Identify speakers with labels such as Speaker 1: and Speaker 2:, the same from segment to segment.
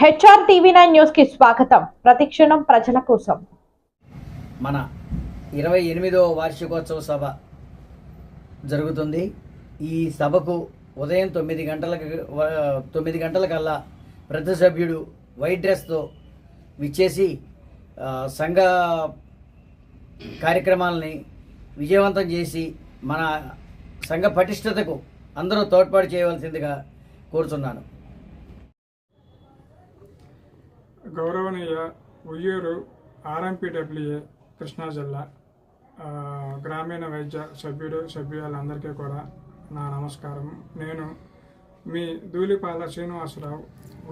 Speaker 1: HR TV nine న్యూస్కి స్వాగతం. ప్రతిక్షణం ప్రజల కోసం.
Speaker 2: మన ఇరవై ఎనిమిదవ వార్షికోత్సవ సభ జరుగుతుంది. ఈ సభకు ఉదయం తొమ్మిది గంటలకు తొమ్మిది గంటలకల్లా ప్రతి సభ్యుడు వైట్ డ్రెస్తో విచ్చేసి సంఘ కార్యక్రమాలని విజయవంతం చేసి మన సంఘ పటిష్టతకు అందరూ తోడ్పాటు చేయవలసిందిగా కోరుతున్నాను
Speaker 3: గౌరవనీయ ఉయ్యూరు ఆర్ఎంపీడబ్ల్యూఏ కృష్ణా జిల్లా గ్రామీణ వైద్య సభ్యుడు సభ్యులందరికీ కూడా నా నమస్కారం. నేను మీ ధూళిపాల శ్రీనివాసరావు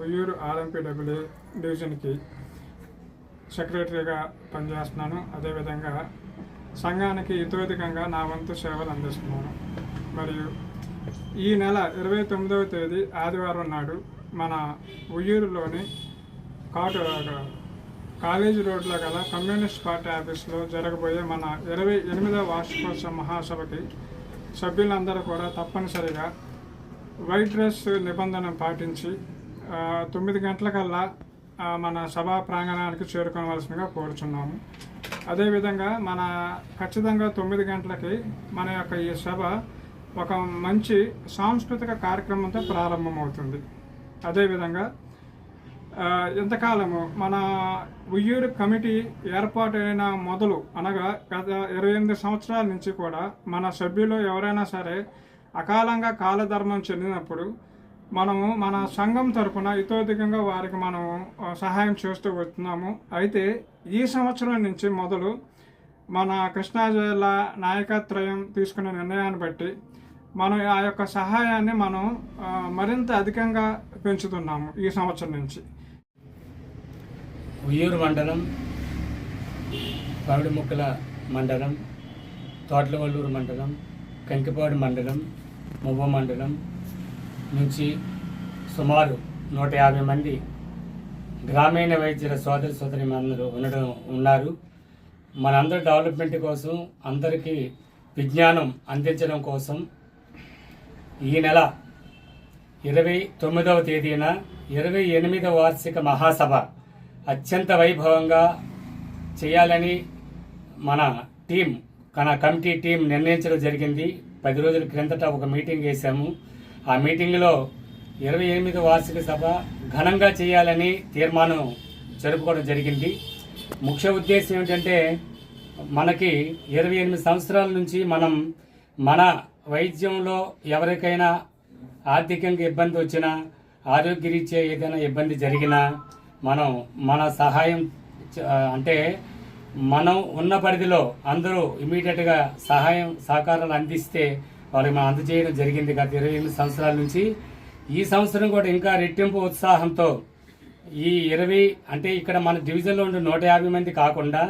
Speaker 3: ఉయ్యూరు ఆర్ఎంపీడబ్ల్యూఏ డివిజన్కి సెక్రటరీగా పనిచేస్తున్నాను. అదేవిధంగా సంఘానికి ఇతోధికంగా నా వంతు సేవలు అందిస్తున్నాను. మరియు ఈ నెల ఇరవై తొమ్మిదవ తేదీ ఆదివారం నాడు మన ఉయ్యూరులోని కాటు కాలేజీ రోడ్లో గల కమ్యూనిస్ట్ పార్టీ ఆఫీస్లో జరగబోయే మన ఇరవై ఎనిమిదవ వార్షికోత్సవ మహాసభకి సభ్యులందరూ కూడా తప్పనిసరిగా వైట్ డ్రెస్ నిబంధన పాటించి తొమ్మిది గంటలకల్లా మన సభా ప్రాంగణానికి చేరుకోవాల్సిందిగా కోరుచున్నాము. అదేవిధంగా మన ఖచ్చితంగా తొమ్మిది గంటలకి మన యొక్క ఈ సభ ఒక మంచి సాంస్కృతిక కార్యక్రమంతో ప్రారంభమవుతుంది. అదేవిధంగా ఇంతకాలము మన ఉయ్యూరు కమిటీ ఏర్పాటైన మొదలు అనగా గత ఇరవై ఎనిమిది సంవత్సరాల నుంచి కూడా మన సభ్యులు ఎవరైనా సరే అకాలంగా కాలధర్మం చెందినప్పుడు మనము మన సంఘం తరపున ఇతోధికంగా వారికి మనము సహాయం చేస్తూ వస్తున్నాము. అయితే ఈ సంవత్సరం నుంచి మొదలు మన కృష్ణా జిల్లా నాయకత్రయం తీసుకున్న నిర్ణయాన్ని బట్టి మనం ఆ యొక్క సహాయాన్ని మనం మరింత అధికంగా పెంచుతున్నాము ఈ సంవత్సరం నుంచి.
Speaker 4: ఉయ్యూరు మండలం పావిడిముక్కల మండలం తోటలవల్లూరు మండలం కంకిపాడు మండలం మువ్వ మండలం నుంచి సుమారు నూట యాభై మంది గ్రామీణ వైద్యుల సోదరి సోదరి అందరూ ఉండడం ఉన్నారు. మనందరి డెవలప్మెంట్ కోసం అందరికీ విజ్ఞానం అందించడం కోసం ఈ నెల ఇరవై తొమ్మిదవ తేదీన ఇరవై ఎనిమిదవ వార్షిక మహాసభ అత్యంత వైభవంగా చేయాలని మన టీం మన కమిటీ టీం నిర్ణయించడం జరిగింది. పది రోజుల క్రిందట ఒక మీటింగ్ వేశాము. ఆ మీటింగ్లో ఇరవై ఎనిమిది వార్షిక సభ ఘనంగా చేయాలని తీర్మానం జరుపుకోవడం జరిగింది. ముఖ్య ఉద్దేశం ఏమిటంటే మనకి ఇరవై ఎనిమిది సంవత్సరాల నుంచి మనం మన వైద్యంలో ఎవరికైనా ఆర్థికంగా ఇబ్బంది వచ్చినా ఆరోగ్యరీత్యా ఏదైనా ఇబ్బంది జరిగినా మనం మన సహాయం అంటే మనం ఉన్న పరిధిలో అందరూ ఇమీడియట్గా సహాయం సహకారాలు అందిస్తే వాళ్ళకి మనం అందజేయడం జరిగింది గత ఇరవై ఎనిమిది సంవత్సరాల నుంచి. ఈ సంవత్సరం కూడా ఇంకా రెట్టింపు ఉత్సాహంతో ఈ ఇరవై అంటే ఇక్కడ మన డివిజన్లో ఉండే నూట యాభై మంది కాకుండా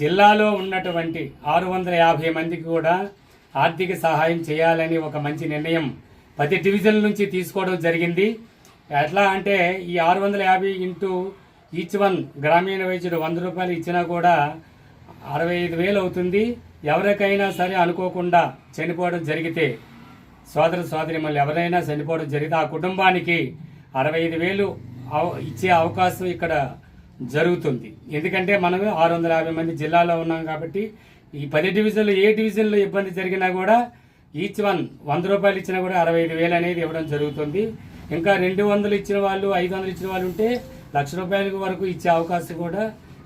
Speaker 4: జిల్లాలో ఉన్నటువంటి ఆరు వందల యాభై మందికి కూడా ఆర్థిక సహాయం చేయాలని ఒక మంచి నిర్ణయం ప్రతి డివిజన్ నుంచి తీసుకోవడం జరిగింది. ఎట్లా అంటే ఈ ఆరు వందల యాభై ఇంటూ ఈచ్ వన్ గ్రామీణ వైద్యుడు వంద రూపాయలు ఇచ్చినా కూడా అరవై ఐదు వేలు అవుతుంది. ఎవరికైనా సరే అనుకోకుండా చనిపోవడం జరిగితే సోదర మళ్ళీ ఎవరైనా చనిపోవడం జరిగితే ఆ కుటుంబానికి అరవై ఐదు వేలు ఇచ్చే అవకాశం ఇక్కడ జరుగుతుంది. ఎందుకంటే మనం ఆరు వందల యాభై మంది జిల్లాలో ఉన్నాం కాబట్టి ఈ పది డివిజన్లు ఏ డివిజన్లో ఇబ్బంది జరిగినా కూడా ఈచ్ వన్ వంద రూపాయలు ఇచ్చినా కూడా అరవై ఐదు వేలు అనేది ఇవ్వడం జరుగుతుంది. ఇంకా రెండు వందలు ఇచ్చిన వాళ్ళు ఐదు వందలు ఇచ్చిన వాళ్ళు ఉంటే లక్ష రూపాయల వరకు ఇచ్చే అవకాశం కూడా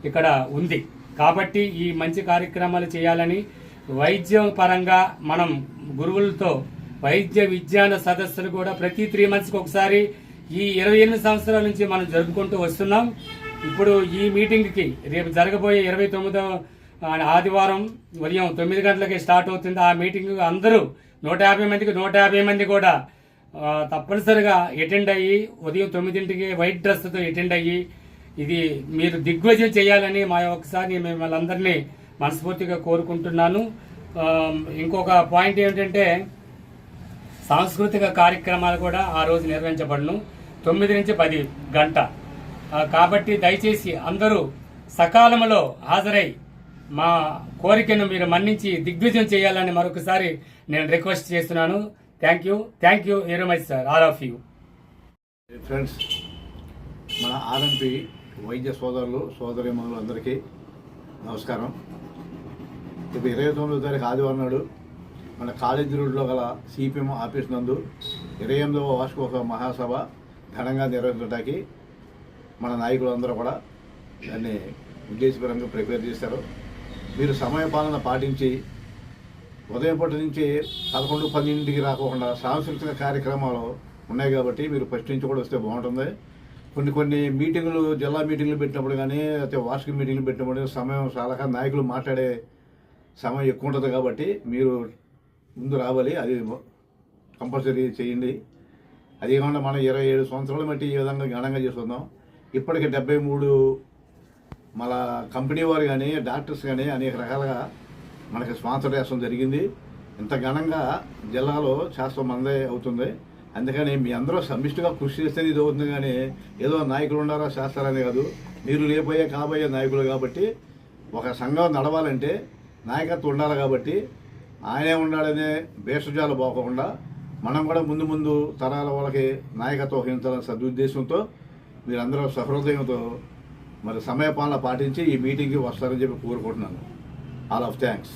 Speaker 4: ఇక్కడ ఉంది. కాబట్టి ఈ మంచి కార్యక్రమాలు చేయాలని వైద్యం పరంగా మనం గురువులతో వైద్య విజ్ఞాన సదస్సులు కూడా ప్రతి త్రీ మంత్స్కి ఒకసారి ఈ ఇరవై ఎనిమిది సంవత్సరాల నుంచి మనం జరుపుకుంటూ వస్తున్నాం. ఇప్పుడు ఈ మీటింగ్కి రేపు జరగబోయే ఇరవై తొమ్మిదో ఆదివారం ఉదయం తొమ్మిది గంటలకి స్టార్ట్ అవుతుంది. ఆ మీటింగ్ అందరూ నూట యాభై మందికి నూట యాభై మంది కూడా తప్పనిసరిగా అటెండ్ అయ్యి ఉదయం తొమ్మిదింటికి వైట్ డ్రెస్తో అటెండ్ అయ్యి ఇది మీరు దిగ్విజయం చేయాలని మా ఒకసారి మిమ్మల్ని అందరినీ మనస్ఫూర్తిగా కోరుకుంటున్నాను. ఇంకొక పాయింట్ ఏమిటంటే సాంస్కృతిక కార్యక్రమాలు కూడా ఆ రోజు నిర్వహించబడను. తొమ్మిది నుంచి పది గంట. కాబట్టి దయచేసి అందరూ సకాలంలో హాజరై మా కోరికను మీరు మన్నించి దిగ్విజయం చేయాలని మరొకసారి నేను రిక్వెస్ట్ చేస్తున్నాను. Thank you thank you very much sir all of you
Speaker 5: friends మన ఆర్ఎంపి వైద్య సోదరులు సోదరిమణులు అందరికీ నమస్కారం. ఇప్పుడు ఇరవై తొమ్మిదో తారీఖు ఆదివారం నాడు మన కాలేజీ రోడ్లో గల సిపిఎం ఆఫీస్ నందు ఇరవై ఎనిమిదవ వార్షికోత్సవ మహాసభ ఘనంగా నిర్వహించడానికి మన నాయకులందరూ కూడా దాన్ని ఉద్దేశపరంగా ప్రిపేర్ చేశారు. మీరు సమయపాలన పాటించి ఉదయం పూట నుంచి పదకొండు పన్నెండింటికి రాకుండా సాంస్కృతిక కార్యక్రమాలు ఉన్నాయి కాబట్టి మీరు ఫస్ట్ నుంచి కూడా వస్తే బాగుంటుంది. కొన్ని కొన్ని మీటింగులు జిల్లా మీటింగ్లు పెట్టినప్పుడు కానీ లేకపోతే వార్షిక మీటింగ్లు పెట్టినప్పుడు సమయం చాలా నాయకులు మాట్లాడే సమయం ఎక్కువ ఉంటుంది కాబట్టి మీరు ముందు రావాలి. అది కంపల్సరీ చేయండి. అది కాకుండా మనం ఇరవై ఏడు సంవత్సరాలు బట్టి ఈ విధంగా ఘనంగా చేస్తున్నాం ఇప్పటికి డెబ్బై మూడు మన కంపెనీ వారు కానీ డాక్టర్స్ కానీ అనేక రకాలుగా మనకి స్పాన్సర్ చేస్తాం జరిగింది. ఇంత ఘనంగా జిల్లాలో శాస్త్రం మందే అవుతుంది. అందుకని మీ అందరూ సమిష్టిగా కృషి చేస్తే ఇది అవుతుంది కానీ ఏదో నాయకులు ఉండారా శాస్త్రాలనే కాదు. మీరు లేపోయే కాబోయే నాయకులు కాబట్టి ఒక సంఘం నడవాలంటే నాయకత్వం ఉండాలి కాబట్టి ఆయనే ఉండాలనే భేషజాలు పోకుండా మనం కూడా ముందు ముందు తరాల వాళ్ళకి నాయకత్వం వహించాలనే సదుద్దేశంతో మీరందరూ సహృదయంతో మరి సమయపాలన పాటించి ఈ మీటింగ్కి వస్తారని చెప్పి కోరుకుంటున్నాను. All of thanks